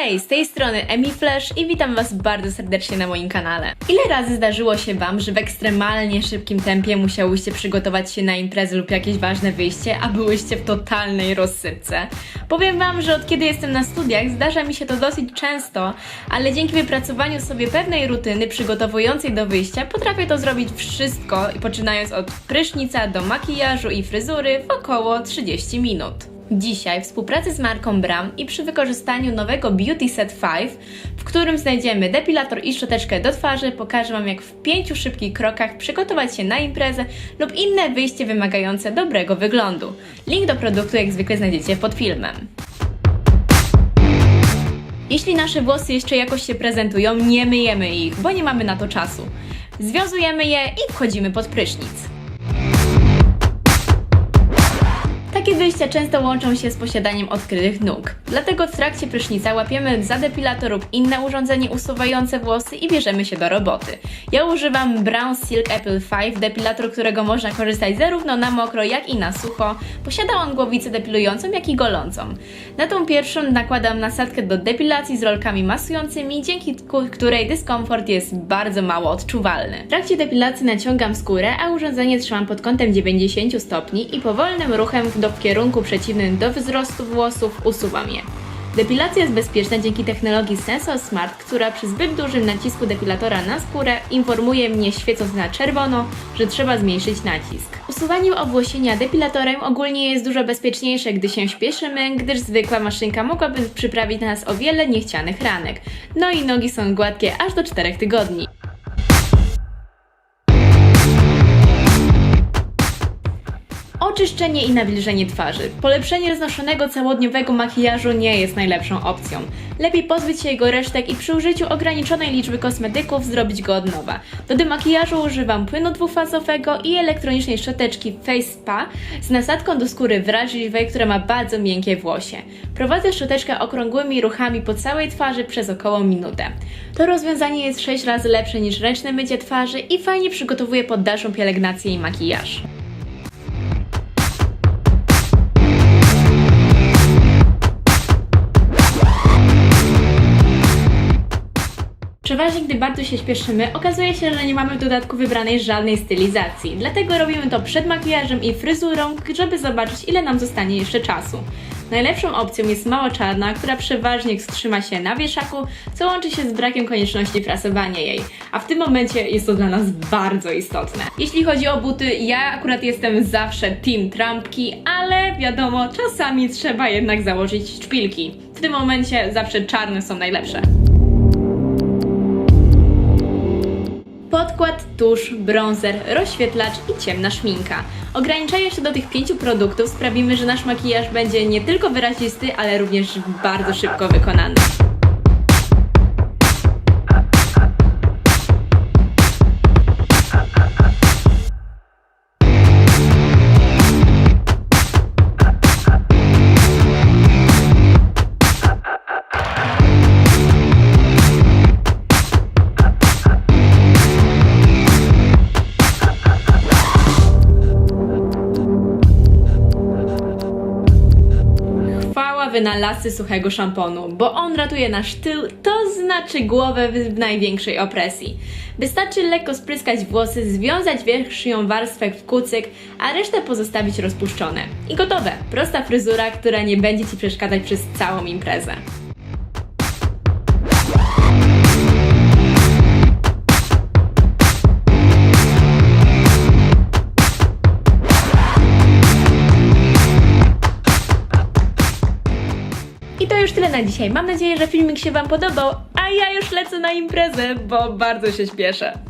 Hej, z tej strony Emi Flash i witam Was bardzo serdecznie na moim kanale. Ile razy zdarzyło się Wam, że w ekstremalnie szybkim tempie musiałyście przygotować się na imprezę lub jakieś ważne wyjście, a byłyście w totalnej rozsypce? Powiem Wam, że od kiedy jestem na studiach zdarza mi się to dosyć często, ale dzięki wypracowaniu sobie pewnej rutyny przygotowującej do wyjścia potrafię to zrobić wszystko, poczynając od prysznica do makijażu i fryzury w około 30 minut. Dzisiaj w współpracy z marką Bram i przy wykorzystaniu nowego Beauty Set 5, w którym znajdziemy depilator i szczoteczkę do twarzy, pokażę Wam jak w pięciu szybkich krokach przygotować się na imprezę lub inne wyjście wymagające dobrego wyglądu. Link do produktu jak zwykle znajdziecie pod filmem. Jeśli nasze włosy jeszcze jakoś się prezentują, nie myjemy ich, bo nie mamy na to czasu. Związujemy je i wchodzimy pod prysznic. Takie wyjścia często łączą się z posiadaniem odkrytych nóg. Dlatego w trakcie prysznica łapiemy za depilator lub inne urządzenie usuwające włosy i bierzemy się do roboty. Ja używam Brown Silk Apple 5, depilator, którego można korzystać zarówno na mokro, jak i na sucho. Posiada on głowicę depilującą, jak i golącą. Na tą pierwszą nakładam nasadkę do depilacji z rolkami masującymi, dzięki której dyskomfort jest bardzo mało odczuwalny. W trakcie depilacji naciągam skórę, a urządzenie trzymam pod kątem 90 stopni i powolnym ruchem do w kierunku przeciwnym do wzrostu włosów usuwam je. Depilacja jest bezpieczna dzięki technologii Sensor Smart, która przy zbyt dużym nacisku depilatora na skórę informuje mnie świecąc na czerwono, że trzeba zmniejszyć nacisk. Usuwanie owłosienia depilatorem ogólnie jest dużo bezpieczniejsze, gdy się śpieszymy, gdyż zwykła maszynka mogłaby przyprawić na nas o wiele niechcianych ranek. No i nogi są gładkie aż do 4 tygodni. Oczyszczenie i nawilżenie twarzy. Polepszenie znoszonego całodniowego makijażu nie jest najlepszą opcją. Lepiej pozbyć się jego resztek i przy użyciu ograniczonej liczby kosmetyków zrobić go od nowa. Do demakijażu używam płynu dwufazowego i elektronicznej szczoteczki Face Spa z nasadką do skóry wrażliwej, która ma bardzo miękkie włosie. Prowadzę szczoteczkę okrągłymi ruchami po całej twarzy przez około minutę. To rozwiązanie jest 6 razy lepsze niż ręczne mycie twarzy i fajnie przygotowuje pod dalszą pielęgnację i makijaż. Przeważnie, gdy bardzo się śpieszymy, okazuje się, że nie mamy w dodatku wybranej żadnej stylizacji. Dlatego robimy to przed makijażem i fryzurą, żeby zobaczyć, ile nam zostanie jeszcze czasu. Najlepszą opcją jest mała czarna, która przeważnie trzyma się na wieszaku, co łączy się z brakiem konieczności frasowania jej. A w tym momencie jest to dla nas bardzo istotne. Jeśli chodzi o buty, ja akurat jestem zawsze team trampki, ale wiadomo, czasami trzeba jednak założyć szpilki. W tym momencie zawsze czarne są najlepsze. Tusz, bronzer, rozświetlacz i ciemna szminka. Ograniczając się do tych pięciu produktów sprawimy, że nasz makijaż będzie nie tylko wyrazisty, ale również bardzo szybko wykonany. Chwała wynalazcy suchego szamponu, bo on ratuje nasz tył, to znaczy głowę w największej opresji. Wystarczy lekko spryskać włosy, związać wierzchnią warstwę w kucyk, a resztę pozostawić rozpuszczone. I gotowe! Prosta fryzura, która nie będzie Ci przeszkadzać przez całą imprezę. I to już tyle na dzisiaj. Mam nadzieję, że filmik się Wam podobał, a ja już lecę na imprezę, bo bardzo się śpieszę.